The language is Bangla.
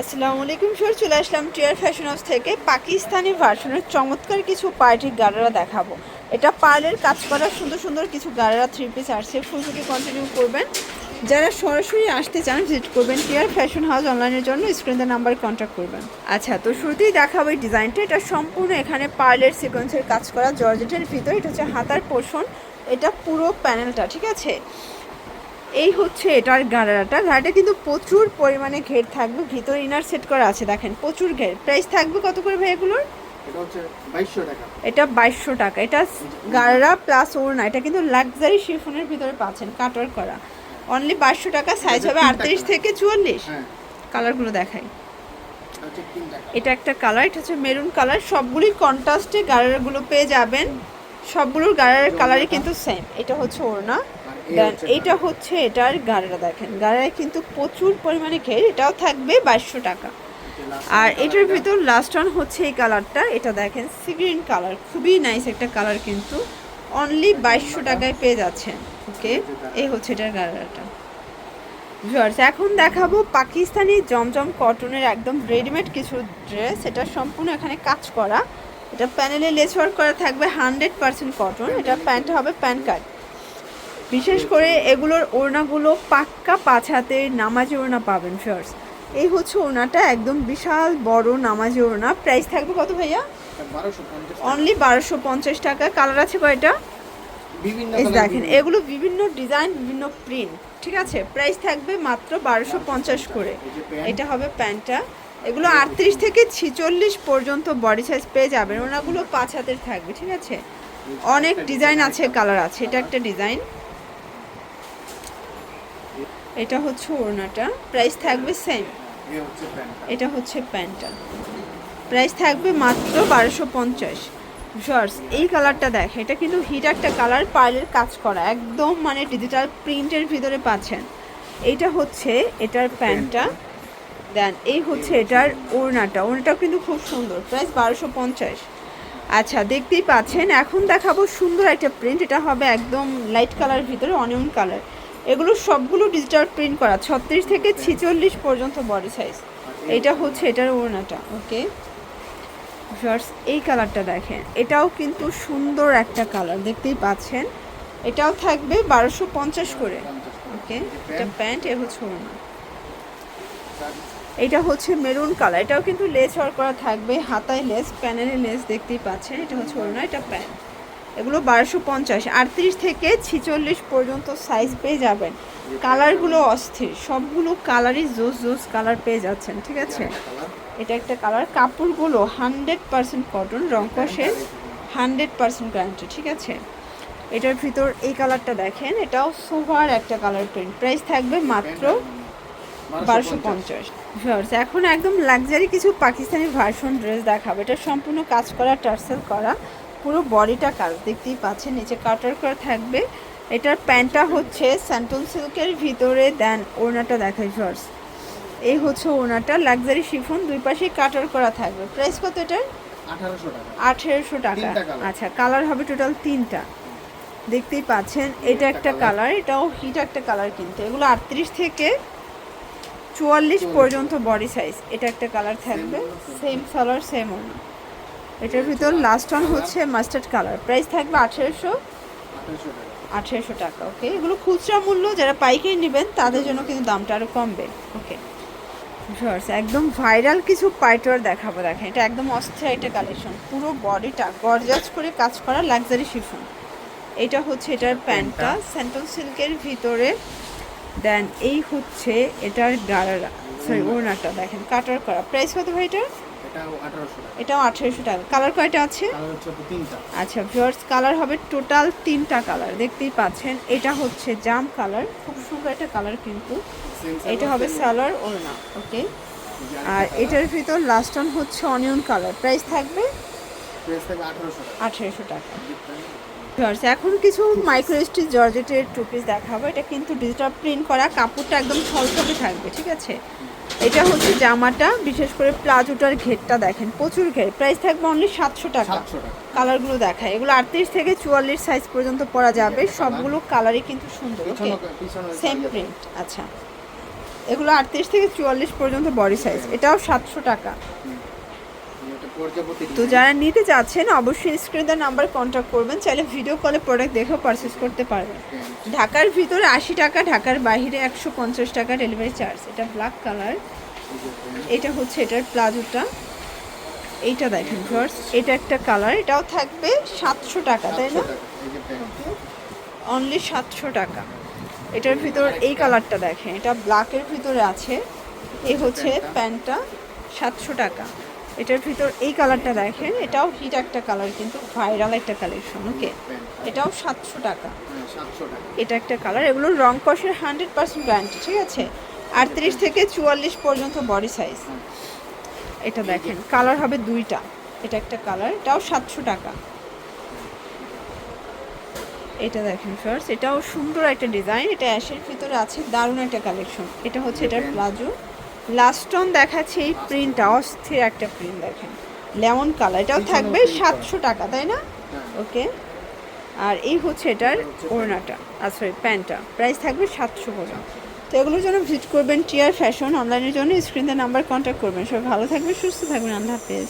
আসসালামু আলাইকুম স্যার চলে আসলাম টিয়ার ফ্যাশন হাউস থেকে। পাকিস্তানি ভার্সনের চমৎকার কিছু পার্টির গাড়ারা দেখাবো। এটা পার্লের কাজ করা সুন্দর সুন্দর কিছু গাড়ারা থ্রি পিস আসছে। ফুল থেকে কন্টিনিউ করবেন। যারা সরাসরি আসতে চান ভিজিট করবেন টিয়ার ফ্যাশন হাউস অনলাইনের জন্য। স্ক্রিনের নাম্বার কন্ট্যাক্ট করবেন। আচ্ছা তো শুরুতেই দেখাবো এই ডিজাইনটা এটা সম্পূর্ণ এখানে পার্লের সিকোয়েন্সের কাজ করা। জর্জেটের ভিতর। এটা হচ্ছে হাতার পোর্শন এটা পুরো প্যানেলটা ঠিক আছে? এই হচ্ছে এটার গাড়াটা। গাড়িটা কিন্তু প্রচুর পরিমাণে ঘের থাকবে। ভিতরে ইনার সেট করা আছে দেখেন প্রচুর ঘের। প্রাইস থাকবে কত করে ভাই এগুলোর এটা বাইশশো টাকা। এটা গাড়া প্লাস ওড়না। এটা কিন্তু লাক্সারি শিফনের ভিতরে পাচ্ছেন কাটার করা। অনলি বাইশশো টাকা সাইজ হবে আটত্রিশ থেকে চুয়াল্লিশ। হ্যাঁ। কালারগুলো দেখাই। এটা একটা কালার এটা হচ্ছে মেরুন কালার সবগুলোই কন্ট্রাস্টে গাড়ারগুলো পেয়ে যাবেন। সবগুলোর গাড়ারের কালারই কিন্তু সেম এটা হচ্ছে ওড়না। দেন হচ্ছে এটার গাড়াটা দেখেন। গাড়ায় কিন্তু প্রচুর পরিমাণে ঘের, এটাও থাকবে বাইশশো টাকা। আর এটার ভিতর লাস্ট অন হচ্ছে এই কালারটা এটা দেখেন সি গ্রিন কালার খুবই নাইস একটা কালার কিন্তু। অনলি বাইশশো টাকায় পেয়ে যাচ্ছেন ওকে এই হচ্ছে এটার গাড়াটা। ভিউয়ার্স এখন দেখাবো পাকিস্তানি জমজম কটনের একদম রেডিমেড কিছু ড্রেস এটা সম্পূর্ণ এখানে কাজ করা। এটা প্যানেলে লেস ওয়ার্ক করা থাকবে হান্ড্রেড পার্সেন্ট কটন এটা প্যান্টটা হবে প্যান কার্ড বিশেষ করে এগুলোর ওড়নাগুলো পাক্কা পাঁচ হাতের নামাজি ওড়না পাবেন ফার্স এই হচ্ছে ওড়নাটা একদম বিশাল বড় নামাজি ওড়না। প্রাইস থাকবে কত ভাইয়া? অনলি বারোশো পঞ্চাশ টাকা। কালার আছে কয়টা? দেখেন এগুলো বিভিন্ন ডিজাইন বিভিন্ন প্রিন্ট ঠিক আছে? প্রাইস থাকবে মাত্র বারোশো পঞ্চাশ করে। এটা হবে প্যান্টটা এগুলো আটত্রিশ থেকে ছিচল্লিশ পর্যন্ত বডি সাইজ পেয়ে যাবেন। ওনাগুলো পাঁচ হাতের থাকবে ঠিক আছে? অনেক ডিজাইন আছে কালার আছে। এটা একটা ডিজাইন এটা হচ্ছে ওড়নাটা। প্রাইস থাকবে সেম। এটা হচ্ছে প্যান্টটা। প্রাইস থাকবে মাত্র বারোশো পঞ্চাশ। শর্টস এই কালারটা দেখ এটা কিন্তু হিট একটা কালার পার্লের কাজ করা। একদম মানে ডিজিটাল প্রিন্টের ভিতরে পাচ্ছেন। এইটা হচ্ছে এটার প্যান্টটা। দেন এই হচ্ছে এটার ওড়নাটা। ওড়নাটাও কিন্তু খুব সুন্দর। প্রাইস বারোশো পঞ্চাশ। আচ্ছা দেখতেই পাচ্ছেন। এখন দেখাবো সুন্দর একটা প্রিন্ট এটা হবে একদম লাইট কালার ভিতরে অনিয়ন কালার এগুলো সবগুলো ডিজিটাল প্রিন্ট করা, ছত্রিশ থেকে ছিচল্লিশ পর্যন্ত বডি সাইজ এটা হচ্ছে এটার ওড়নাটা ওকে এই কালারটা দেখেন। এটাও কিন্তু সুন্দর একটা কালার দেখতেই পাচ্ছেন? এটাও থাকবে বারোশো পঞ্চাশ করে ওকে এটা প্যান্ট, এ হচ্ছে ওড়না। এটা হচ্ছে মেরুন কালার এটাও কিন্তু লেস ওয়ার্ক করা থাকবে, হাতায় লেস প্যানেলে লেস দেখতেই পাচ্ছেন, এটা হচ্ছে ওড়না, এটা প্যান্ট। এগুলো বারোশো পঞ্চাশ আটত্রিশ থেকে ছিচল্লিশ পর্যন্ত সাইজ পেয়ে যাবেন। কালারগুলো অস্থির সবগুলো কালারই জোস জোস কালার পেয়ে যাচ্ছেন ঠিক আছে? এটা একটা কালার কাপড়গুলো হান্ড্রেড পার্সেন্ট কটন রং কষের হান্ড্রেড পার্সেন্ট গ্যারান্টি ঠিক আছে? এটার ভিতর এই কালারটা দেখেন এটাও সোভার একটা কালার প্রিন্ট প্রাইস থাকবে মাত্র বারোশো পঞ্চাশ। ভিউয়ার্স এখন একদম লাক্সারি কিছু পাকিস্তানি ভার্সন ড্রেস দেখাবো এটা সম্পূর্ণ কাজ করা টার্সেল করা। পুরো বডিটা কাজ দেখতেই পাচ্ছেন নিচে কাটার করা থাকবে। এটার প্যান্টটা হচ্ছে স্যান্টন সিল্কের ভিতরে দেন ওড়নাটা দেখায় ভিউয়ার্স এই হচ্ছে ওড়নাটা লাক্সারি শিফন দুই পাশে কাটার করা থাকবে। প্রাইস কত এটার? 1800 টাকা। আঠেরোশো টাকা। আচ্ছা কালার হবে টোটাল তিনটা। দেখতেই পাচ্ছেন এটা একটা কালার এটাও হিট একটা কালার কিন্তু। এগুলো আটত্রিশ থেকে চুয়াল্লিশ পর্যন্ত বডি সাইজ এটা একটা কালার থাকবে। সেম কালার সেম ওনা এটার ভিতর লাস্ট ওয়ান হচ্ছে মাস্টার্ড কালার প্রাইস থাকবে আঠেরোশো আঠেরোশো টাকা ওকে এগুলো খুচরা মূল্য যারা পাইকারি নেবেন তাদের জন্য কিন্তু দামটা আরও কমবে ওকে ভিউয়ার্স একদম ভাইরাল কিছু পাইটওয়ার দেখাবো দেখেন এটা একদম অস্থির একটা কালেকশন পুরো বডিটা গরজাজ করে কাজ করা লাক্সারি শিফন এটা হচ্ছে এটার প্যান্টটা স্যান্টন সিল্কের ভিতরে। দেন এই হচ্ছে এটার গাড়ারা সরি ওড়নাটা দেখেন কাটার করা। প্রাইস কত ভাই এটার? এটাও 1800 টাকা। আঠেরোশো টাকা। কালার কয়টা আছে? আচ্ছা ভিওর্স কালার হবে টোটাল তিনটা কালার। দেখতেই পাচ্ছেন এটা হচ্ছে জাম কালার। খুব সুন্দর একটা কালার কিন্তু। এটা হবে সালোয়ার ওড়না ওকে? আর এটার ভিতর লাস্ট অন হচ্ছে অনিয়ন কালার। প্রাইস থাকবে? Colour, price থাকবে 1800 টাকা। আঠেরোশো টাকা। এখন কিছু মাইক্রো স্টিচ জর্জেটের টু পিস দেখাবো। এটা কিন্তু ডিজিটাল প্রিন্ট করা কাপড়টা একদম ছলছলে থাকবে ঠিক আছে? এটা হচ্ছে জামাটা বিশেষ করে প্লাজোটার ঘেরটা দেখেন প্রচুর ঘের। প্রাইস থাকবে অনলি সাতশো টাকা। কালারগুলো দেখায়। এগুলো আটত্রিশ থেকে চুয়াল্লিশ সাইজ পর্যন্ত পরা যাবে। সবগুলো কালারই কিন্তু সুন্দর ওকে সেম প্রিন্ট আচ্ছা। এগুলো আটত্রিশ থেকে চুয়াল্লিশ পর্যন্ত বডি সাইজ এটাও সাতশো টাকা। তো যারা নিতে চাচ্ছেন অবশ্যই স্ক্রিনের নাম্বার কন্ট্যাক্ট করবেন। চাইলে ভিডিও কলে প্রোডাক্ট দেখেও পারচেস করতে পারবেন। ঢাকার ভিতরে আশি টাকা, ঢাকার বাইরে একশো পঞ্চাশ টাকা ডেলিভারি চার্জ এটা ব্ল্যাক কালার এটা হচ্ছে এটার প্লাজোটা। এইটা দেখেন ভিউয়ার্স এটা একটা কালার এটাও থাকবে সাতশো টাকা, তাই না? 700 টাকা এই যে প্যান্ট অনলি সাতশো টাকা। এটার ভিতর এই কালারটা দেখেন। এটা ব্ল্যাকের ভিতরে আছে। এই হচ্ছে প্যান্টটা সাতশো টাকা। এটার ভিতর এই কালারটা দেখেন এটাও হিট একটা কালার কিন্তু ভাইরাল একটা কালেকশন ওকে? এটাও সাতশো টাকা। হ্যাঁ এটা একটা কালার এগুলো রং কষের হান্ড্রেড পার্সেন্ট গ্যারান্টি ঠিক আছে? আটত্রিশ থেকে চুয়াল্লিশ পর্যন্ত বডি সাইজ এটা দেখেন কালার হবে দুইটা। এটা একটা কালার এটাও সাতশো টাকা। এটা দেখেন ফার্স্ট এটাও সুন্দর একটা ডিজাইন এটা অ্যাশের ভিতরে আছে দারুণ একটা কালেকশন এটা হচ্ছে এটার প্লাজো। লাস্ট অন দেখাচ্ছে এই প্রিন্টটা অস্থির একটা প্রিন্ট দেখেন। লেমন কালার এটাও থাকবে সাতশো টাকা তাই না? হ্যাঁ। ওকে আর এই হচ্ছে এটার ওড়নাটা আর সরি প্যান্টটা। প্রাইস থাকবে সাতশো করে তো এগুলোর জন্য ভিজিট করবেন টিয়ার ফ্যাশন অনলাইনের জন্য স্ক্রিনের নাম্বার কন্ট্যাক্ট করবেন। সবাই ভালো থাকবে সুস্থ থাকবেন আল্লাহ হাফেজ।